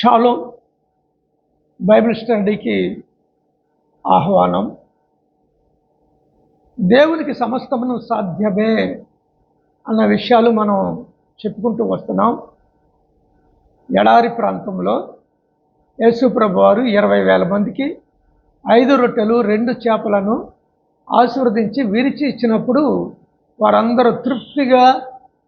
Shallow Bible స్టడీకి ఆహ్వానం. దేవునికి సమస్తమును సాధ్యమే అన్న విషయాలు మనం చెప్పుకుంటూ వస్తున్నాం. ఎడారి ప్రాంతంలో యేసుప్రభు వారు ఇరవై వేల మందికి ఐదు రొట్టెలు రెండు చేపలను ఆశీర్వదించి విరిచి ఇచ్చినప్పుడు వారందరూ తృప్తిగా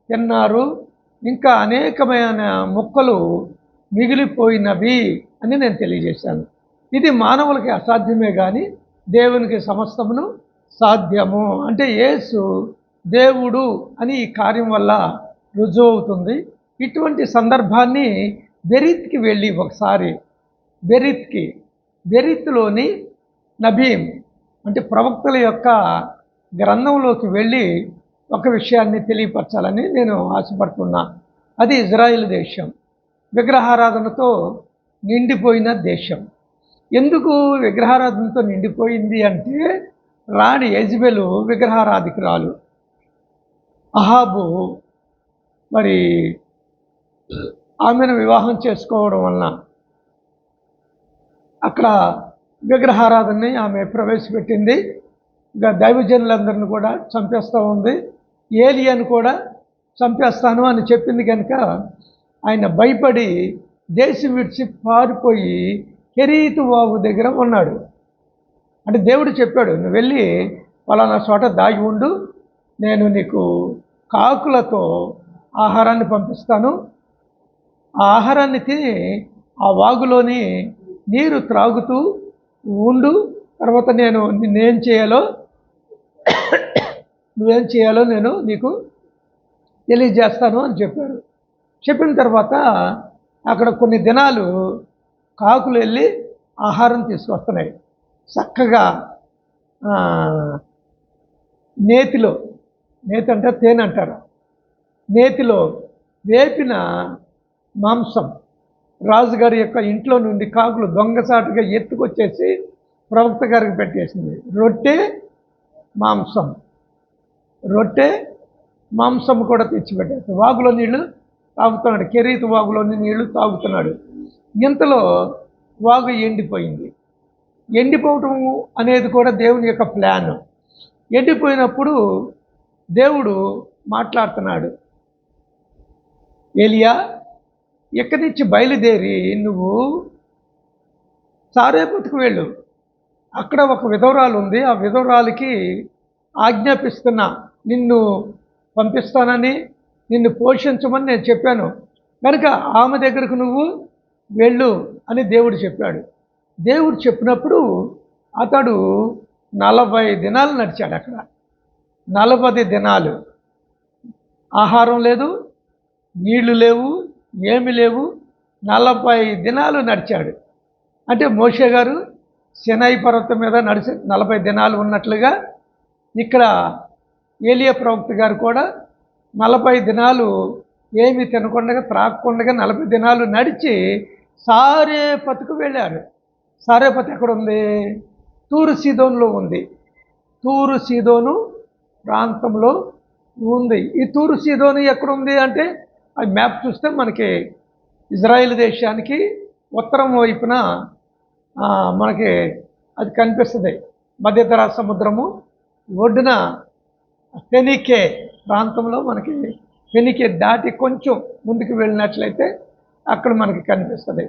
తిన్నారు. ఇంకా అనేకమైన మొక్కలు మిగిలిపోయినవి అని నేను తెలియజేశాను. ఇది మానవులకి అసాధ్యమే కానీ దేవునికి సమస్తమును సాధ్యము. అంటే యేసు దేవుడు అని ఈ కార్యం వల్ల రుజువు అవుతుంది ఇటువంటి సందర్భాన్ని బెరిత్కి వెళ్ళి ఒకసారి బెరిత్కి బెరిత్లోని నభీం అంటే ప్రవక్తల యొక్క గ్రంథంలోకి వెళ్ళి ఒక విషయాన్ని తెలియపరచాలని నేను ఆశపడుతున్నా. అది ఇజ్రాయిల్ దేశం. విగ్రహారాధనతో నిండిపోయిన దేశం. ఎందుకు విగ్రహారాధనతో నిండిపోయింది అంటే రాణి యజ్బెలు విగ్రహారాధికురాలు. అహాబు మరి ఆమెను వివాహం చేసుకోవడం వలన అక్కడ విగ్రహారాధనని ఆమె ప్రవేశపెట్టింది. ఇంకా దైవజనులందరిని కూడా చంపేస్తూ ఉంది. ఏలియన్ కూడా చంపేస్తాను అని చెప్పింది కనుక ఆయన భయపడి దేశం విడిచి పారిపోయి కెరీతు వాగు దగ్గర ఉన్నాడు. అంటే దేవుడు చెప్పాడు నువ్వు వెళ్ళి పలానా చోట దాగి ఉండు నేను నీకు కాకులతో ఆహారాన్ని పంపిస్తాను. ఆ ఆహారాన్ని తిని ఆ వాగులోని నీరు త్రాగుతూ ఉండు. తర్వాత నేను నేనేం చేయాలో నువ్వేం చేయాలో నేను నీకు తెలియజేస్తాను అని చెప్పాడు. చెప్పిన తర్వాత అక్కడ కొన్ని దినాలు కాకులు వెళ్ళి ఆహారం తీసుకొస్తున్నాయి. చక్కగా నేతిలో నేతి అంటే తేనె అంటారు. నేతిలో వేపిన మాంసం రాజుగారి యొక్క ఇంట్లో నుండి కాకులు దొంగసాటుగా ఎత్తుకొచ్చేసి ప్రవక్త గారికి పెట్టేసింది. రొట్టె మాంసం. రొట్టె మాంసం కూడా తెచ్చిపెట్టేసి వాగులో నీళ్ళు తాగుతున్నాడు. కెరీతు వాగులోని నీళ్ళు తాగుతున్నాడు. ఇంతలో వాగు ఎండిపోయింది. ఎండిపోవటం అనేది కూడా దేవుని యొక్క ప్లాన్. ఎండిపోయినప్పుడు దేవుడు మాట్లాడుతున్నాడు. ఏలియా ఇక్కడి నుంచి బయలుదేరి నువ్వు సారేపతికి వెళ్ళు. అక్కడ ఒక విధవరాలు ఉంది. ఆ విధవరాలకి ఆజ్ఞాపిస్తున్నా. నిన్ను పంపిస్తానని నిన్ను పోషించమని నేను చెప్పాను. కనుక ఆమె దగ్గరకు నువ్వు వెళ్ళు అని దేవుడు చెప్పాడు. దేవుడు చెప్పినప్పుడు అతడు నలభై దినాలు నడిచాడు అక్కడ. నలభై దినాలు. ఆహారం లేదు నీళ్ళు లేవు ఏమి లేవు నలభై దినాలు నడిచాడు. అంటే మోషే గారు శనాయి పర్వతం మీద నడిచి నలభై దినాలు ఉన్నట్లుగా ఇక్కడ ఏలియా ప్రవక్త గారు కూడా నలభై దినాలు ఏమి తినకుండా త్రాగకుండా నలభై దినాలు నడిచి సారేపతికి వెళ్ళారు. సారేపతి ఎక్కడ ఉంది తూరు సీదోన్లో ఉంది. తూరు సీదోను ప్రాంతంలో ఉంది. ఈ తూరు సీదోను ఎక్కడుంది అంటే ఆ మ్యాప్ చూస్తే మనకి ఇజ్రాయెల్ దేశానికి ఉత్తరం వైపున మనకి అది కనిపిస్తుంది. మధ్యధరా సముద్రము ఒడ్డున ఫెనికే ప్రాంతంలో మనకి వెనికి దాటి కొంచెం ముందుకు వెళ్ళినట్లయితే అక్కడ మనకి కనిపిస్తుంది.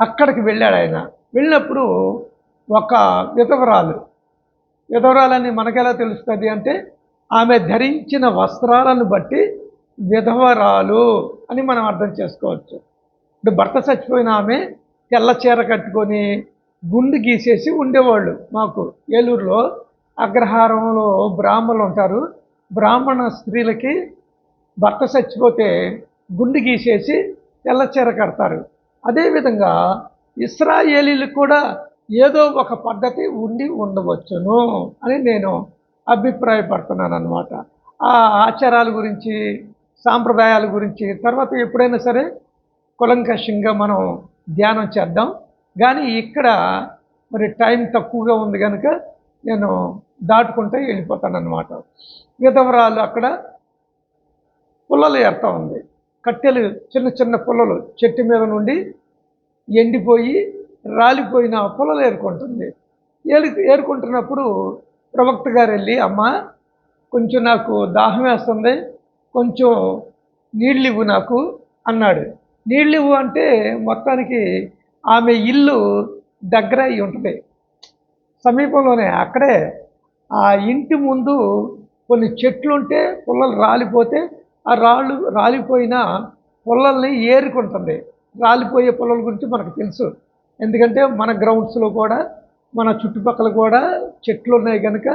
అక్కడికి వెళ్ళాడు ఆయన. వెళ్ళినప్పుడు ఒక విధవరాలు. విధవరాలని మనకెలా తెలుస్తుంది అంటే ఆమె ధరించిన వస్త్రాలను బట్టి విధవరాలు అని మనం అర్థం చేసుకోవచ్చు. ఇప్పుడు భర్త చచ్చిపోయిన ఆమె తెల్ల చీర కట్టుకొని గుండు గీసేసి ఉండేవాళ్ళు మాకు. ఏలూరులో అగ్రహారంలో బ్రాహ్మలు ఉంటారు. బ్రాహ్మణ స్త్రీలకి భర్త చచ్చిపోతే గుండు గీసేసి తెల్లచీర కడతారు. అదేవిధంగా ఇస్రాయేలీలకు కూడా ఏదో ఒక పద్ధతి ఉండి ఉండవచ్చును అని నేను అభిప్రాయపడుతున్నాను అనమాట ఆ ఆచారాల గురించి సాంప్రదాయాల గురించి తర్వాత ఎప్పుడైనా సరే కులంకషంగా మనం ధ్యానం చేద్దాం. కానీ ఇక్కడ మరి టైం తక్కువగా ఉంది కనుక నేను దాటుకుంటే వెళ్ళిపోతాను అనమాట విధవరాలు అక్కడ పుల్లలు ఏర్తా ఉంది. కట్టెలు చిన్న చిన్న పుల్లలు చెట్టు మీద నుండి ఎండిపోయి రాలిపోయిన పుల్లలు ఏరుకుంటుంది. ఏరు ఏరుకుంటున్నప్పుడు ప్రవక్త గారు వెళ్ళి అమ్మ కొంచెం నాకు దాహం వేస్తుంది కొంచెం నీళ్ళు ఇవ్వు నాకు అన్నాడు. నీళ్ళు ఇవ్వు అంటే మొత్తానికి ఆమె ఇల్లు దగ్గర అయి ఉంటుంది. సమీపంలోనే అక్కడే ఆ ఇంటి ముందు కొన్ని చెట్లు ఉంటే పుల్లలు రాలిపోతే ఆ రాళ్ళు రాలిపోయిన పుల్లల్ని ఏరుకుంటుంది. రాలిపోయే పుల్లల గురించి మనకు తెలుసు. ఎందుకంటే మన గ్రౌండ్స్లో కూడా మన చుట్టుపక్కల కూడా చెట్లు ఉన్నాయి కనుక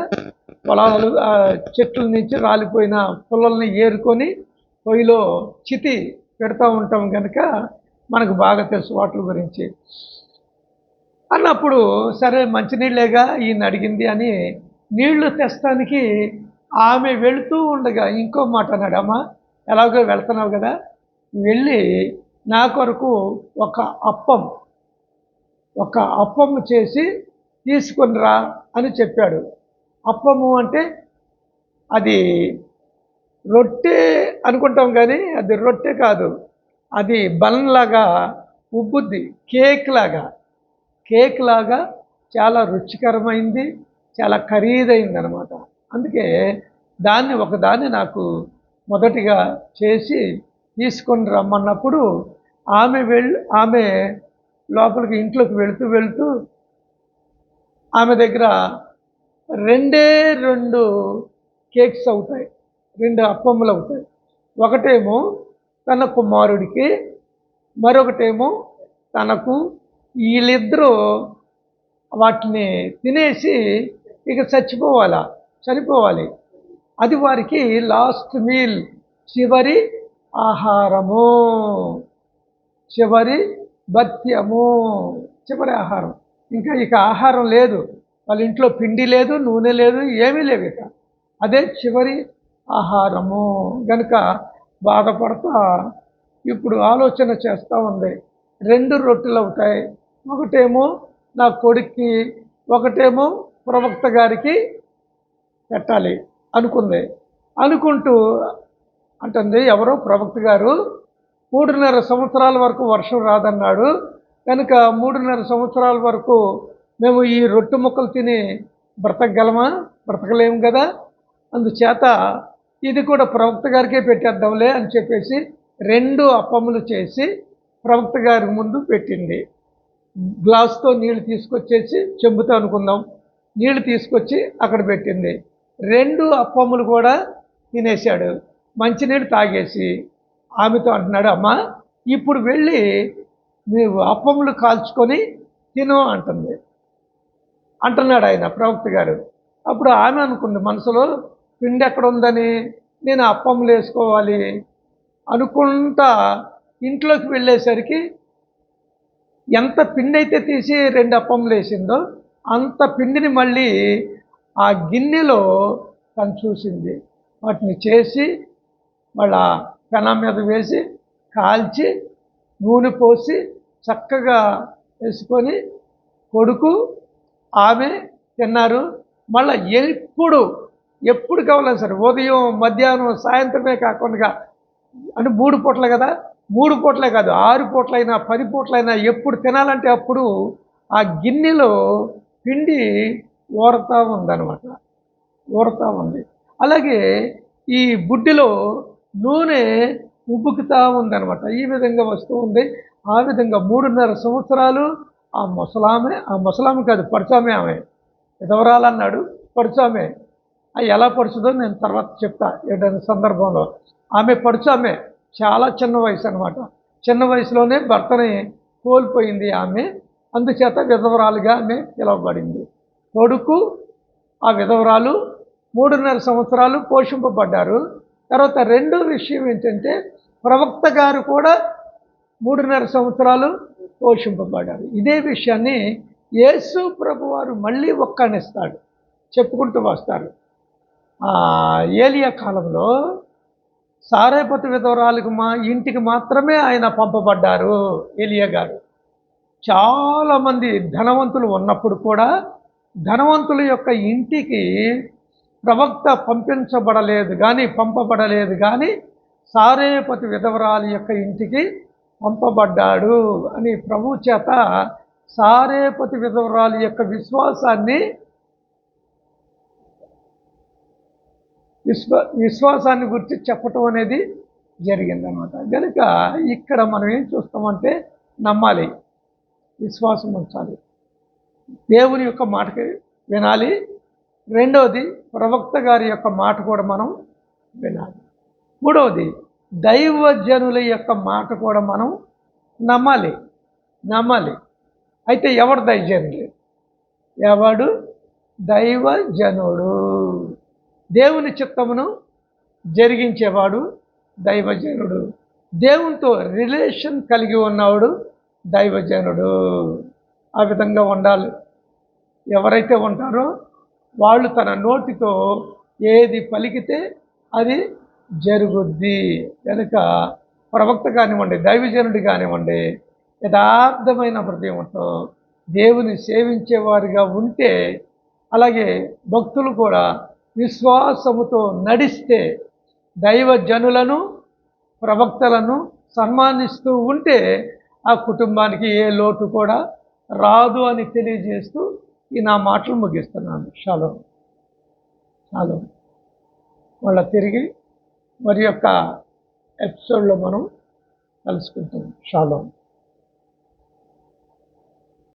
పొలాలు ఆ చెట్ల నుంచి రాలిపోయిన పుల్లల్ని ఏరుకొని పొయ్యిలో చితి పెడతా ఉంటాం కనుక మనకు బాగా తెలుసు వాటి గురించి. అన్నప్పుడు సరే మంచినీళ్ళేగా ఈయన అడిగింది అని నీళ్ళు తెస్తానికి ఆమె వెళుతూ ఉండగా ఇంకో మాట అన్నాడు అమ్మ ఎలాగో వెళ్తున్నావు కదా వెళ్ళి నా కొరకు ఒక అప్పం ఒక అప్పము చేసి తీసుకునిరా అని చెప్పాడు. అప్పము అంటే అది రొట్టె అనుకుంటాం కానీ అది రొట్టె కాదు అది బలంలాగా ఉబ్బుద్ది కేక్ లాగా కేక్ లాగా చాలా రుచికరమైంది చాలా ఖరీదైంది అనమాట అందుకే దాన్ని ఒకదాన్ని నాకు మొదటిగా చేసి తీసుకొని రమ్మన్నప్పుడు ఆమె వెళ్ళి ఆమె లోపలికి ఇంట్లోకి వెళుతూ వెళుతూ ఆమె దగ్గర రెండే రెండు కేక్స్ అవుతాయి. రెండు అప్పములు అవుతాయి. ఒకటేమో తన కుమారుడికి మరొకటేమో తనకు. వీళ్ళిద్దరూ వాటిని తినేసి ఇక చచ్చిపోవాలా? చనిపోవాలి. అది వారికి లాస్ట్ మీల్ చివరి ఆహారము. చివరి భత్యము. చివరి ఆహారం. ఇంకా ఇక ఆహారం లేదు. వాళ్ళ ఇంట్లో పిండి లేదు నూనె లేదు ఏమీ లేవు ఇక. అదే చివరి ఆహారము. గనుక బాధపడతా. ఇప్పుడు ఆలోచన చేస్తూ ఉంది. రెండు రొట్టెలు అవుతాయి. ఒకటేమో నా కొడుక్కి ఒకటేమో ప్రవక్త గారికి పెట్టాలి అనుకుంది. అనుకుంటూ అంటుంది ఎవరో ప్రవక్త గారు మూడున్నర సంవత్సరాల వరకు వర్షం రాదన్నాడు. కనుక మూడున్నర సంవత్సరాల వరకు మేము ఈ రొట్టె ముక్కలు తిని బ్రతకగలమా? బ్రతకలేము కదా. అందుచేత ఇది కూడా ప్రవక్త గారికే పెట్టేద్దాంలే అని చెప్పేసి రెండు అప్పములు చేసి ప్రవక్త గారి ముందు పెట్టింది. గ్లాస్తో నీళ్ళు తీసుకొచ్చేసి చెంబుతో అనుకుందాం. నీళ్ళు తీసుకొచ్చి అక్కడ పెట్టింది. రెండు అప్పములు కూడా తినేశాడు. మంచినీళ్ళు తాగేసి ఆమెతో అంటున్నాడు అమ్మా ఇప్పుడు వెళ్ళి నీవు అప్పములు కాల్చుకొని తిను అంటుంది. అంటున్నాడు ఆయన ప్రవక్త గారు. అప్పుడు ఆమె అనుకుంది మనసులో పిండి ఎక్కడ ఉందని? నేను అప్పములు వేసుకోవాలి అనుకుంటా ఇంట్లోకి వెళ్ళేసరికి ఎంత పిండి అయితే తీసి రెండు అప్పములు వేసిందో అంత పిండిని మళ్ళీ ఆ గిన్నెలో తను చూసింది. వాటిని చేసి వాళ్ళ పెనం మీద వేసి కాల్చి నూనె పోసి చక్కగా వేసుకొని కొడుకు ఆమె తిన్నారు. మళ్ళీ ఎప్పుడు ఎప్పుడు కావాలని సరే? ఉదయం మధ్యాహ్నం సాయంత్రమే కాకుండా అంటే మూడు పూటలు కదా? మూడు పూటలే కాదు ఆరు పూటలైనా పది పూటలైనా ఎప్పుడు తినాలంటే అప్పుడు ఆ గిన్నెలో పిండి ఊరతా ఉందనమాట ఊరతా ఉంది. అలాగే ఈ బుడ్డిలో నూనె ఉబ్బుకుతా ఉందనమాట ఈ విధంగా వస్తూ ఉంది. ఆ విధంగా మూడున్నర సంవత్సరాలు ఆ ముసలామె ఆ ముసలామె కాదు పడుచామే ఆమె. ఎదవరాలన్నాడు పడుచామే. అది ఎలా పడుచుదో నేను తర్వాత చెప్తా ఏదైనా సందర్భంలో. ఆమె పడుచామే. చాలా చిన్న వయసు అనమాట చిన్న వయసులోనే భర్తని కోల్పోయింది ఆమె. అందుచేత విధవరాలుగా పిలువబడింది. కొడుకు ఆ విధవరాలు మూడున్నర సంవత్సరాలు పోషింపబడ్డారు. తర్వాత రెండో విషయం ఏంటంటే ప్రవక్త గారు కూడా మూడున్నర సంవత్సరాలు పోషింపబడ్డారు. ఇదే విషయాన్ని యేసు ప్రభు వారు మళ్ళీ ఒక్కనిస్తాడు చెప్పుకుంటూ వస్తారు. ఆ, ఏలియా కాలంలో సారేపతి విధవరాలకు మా ఇంటికి మాత్రమే ఆయన పంపబడ్డారు ఏలియా గారు. చాలామంది ధనవంతులు ఉన్నప్పుడు కూడా ధనవంతుల యొక్క ఇంటికి ప్రవక్త పంపించబడలేదు కానీ పంపబడలేదు కానీ సారేపతి విధవరాలి యొక్క ఇంటికి పంపబడ్డాడు అని ప్రభు చేత సారేపతి విధవరాలి యొక్క విశ్వాసాన్ని విశ్వ విశ్వాసాన్ని గురించి చెప్పటం అనేది జరిగిందనమాట కనుక ఇక్కడ మనం ఏం చూస్తామంటే నమ్మాలి. విశ్వాసం ఉంచాలి. దేవుని యొక్క మాటకి వినాలి. రెండవది ప్రవక్త గారి యొక్క మాట కూడా మనం వినాలి. మూడవది దైవజనుల యొక్క మాట కూడా మనం నమ్మాలి. నమ్మాలి. అయితే ఎవడు దైవజనుడు ఎవడు? దైవజనుడు. దేవుని చిత్తమును జరిగించేవాడు దైవజనుడు. దేవునితో రిలేషన్ కలిగి ఉన్నవాడు దైవజనుడు. ఆ విధంగా ఉండాలి. ఎవరైతే ఉంటారో వాళ్ళు తన నోటితో ఏది పలికితే అది జరుగుద్ది. కనుక ప్రవక్త కానివ్వండి దైవజనుడు కానివ్వండి యథార్థమైన హృదయంతో దేవుని సేవించేవారిగా ఉంటే అలాగే భక్తులు కూడా విశ్వాసముతో నడిస్తే దైవజనులను ప్రవక్తలను సన్మానిస్తూ ఉంటే ఆ కుటుంబానికి ఏ లోటు కూడా రాదు అని తెలియజేస్తూ ఈ నా మాటలు ముగిస్తున్నాను. షాలో. షాలో. మళ్ళీ తిరిగి మరి యొక్క ఎపిసోడ్లో మనం కలుసుకుంటాం. షాలో.